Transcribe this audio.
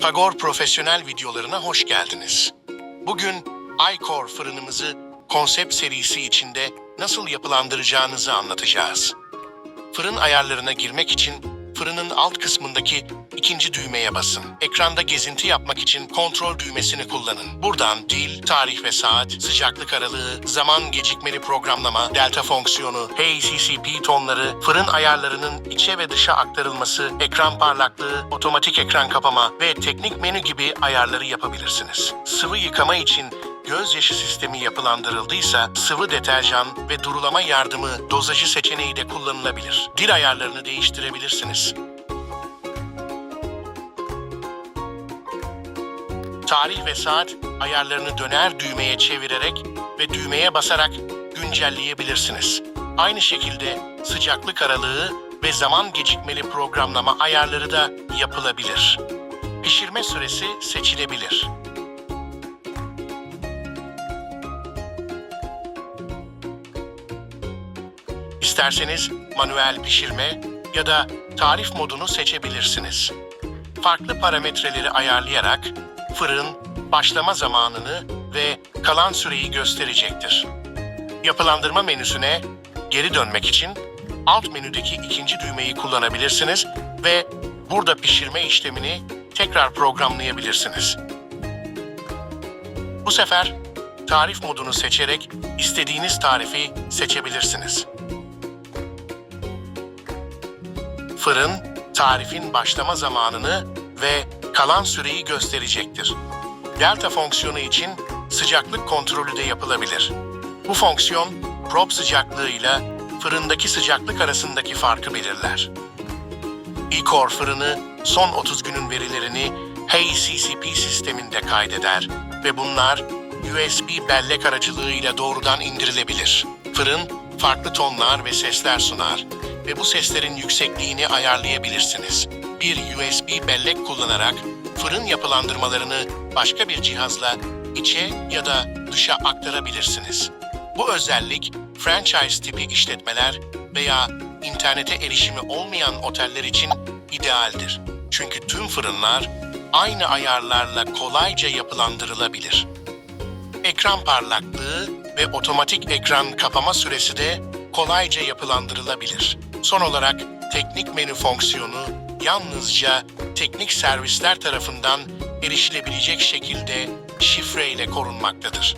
Pagor profesyonel videolarına hoş geldiniz. Bugün iCore fırınımızı konsept serisi içinde nasıl yapılandıracağınızı anlatacağız. Fırın ayarlarına girmek için fırının alt kısmındaki ikinci düğmeye basın. Ekranda gezinti yapmak için kontrol düğmesini kullanın. Buradan dil, tarih ve saat, sıcaklık aralığı, zaman gecikmeli programlama, delta fonksiyonu, HACCP tonları, fırın ayarlarının içe ve dışa aktarılması, ekran parlaklığı, otomatik ekran kapama ve teknik menü gibi ayarları yapabilirsiniz. Sıvı yıkama için gözyaşı sistemi yapılandırıldıysa sıvı deterjan ve durulama yardımı dozajı seçeneği de kullanılabilir. Dil ayarlarını değiştirebilirsiniz. Tarih ve saat ayarlarını döner düğmeye çevirerek ve düğmeye basarak güncelleyebilirsiniz. Aynı şekilde sıcaklık aralığı ve zaman gecikmeli programlama ayarları da yapılabilir. Pişirme süresi seçilebilir. İsterseniz manuel pişirme ya da tarif modunu seçebilirsiniz. Farklı parametreleri ayarlayarak fırın başlama zamanını ve kalan süreyi gösterecektir. Yapılandırma menüsüne geri dönmek için alt menüdeki ikinci düğmeyi kullanabilirsiniz ve burada pişirme işlemini tekrar programlayabilirsiniz. Bu sefer tarif modunu seçerek istediğiniz tarifi seçebilirsiniz. Fırın, tarifin başlama zamanını ve kalan süreyi gösterecektir. Delta fonksiyonu için sıcaklık kontrolü de yapılabilir. Bu fonksiyon, probe sıcaklığıyla fırındaki sıcaklık arasındaki farkı belirler. E-Core fırını son 30 günün verilerini HACCP sisteminde kaydeder ve bunlar USB bellek aracılığıyla doğrudan indirilebilir. Fırın farklı tonlar ve sesler sunar ve bu seslerin yüksekliğini ayarlayabilirsiniz. Bir USB bellek kullanarak fırın yapılandırmalarını başka bir cihazla içe ya da dışa aktarabilirsiniz. Bu özellik franchise tipi işletmeler veya internete erişimi olmayan oteller için idealdir. Çünkü tüm fırınlar aynı ayarlarla kolayca yapılandırılabilir. Ekran parlaklığı ve otomatik ekran kapama süresi de kolayca yapılandırılabilir. Son olarak teknik menü fonksiyonu yalnızca teknik servisler tarafından erişilebilecek şekilde şifreyle korunmaktadır.